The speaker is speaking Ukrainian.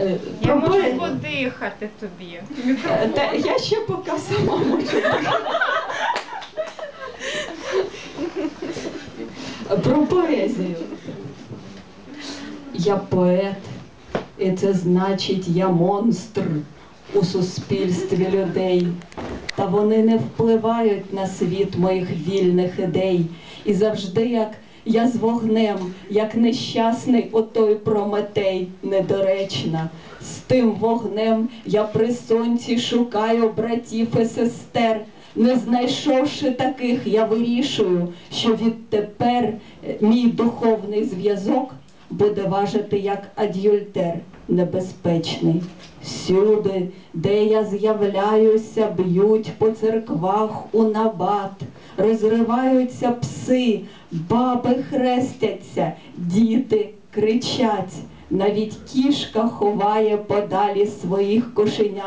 Е, Я можу подихати тобі. Е, Та я ще поки сама можу. Про поезію. Я поет, і це значить я монстр у суспільстві людей. Та вони не впливають на світ моїх вільних ідей. І завжди, як я з вогнем, як нещасний отой прометей, тим вогнем я при сонці шукаю братів і сестер. Не знайшовши таких, я вирішую, що відтепер е, мій духовний зв'язок буде важити як ад'юльтер небезпечний. Всюди, де я з'являюся, б'ють по церквах у набат, розриваються пси, баби хрестяться, діти кричать. Навіть кішка ховає подалі своїх кошенят.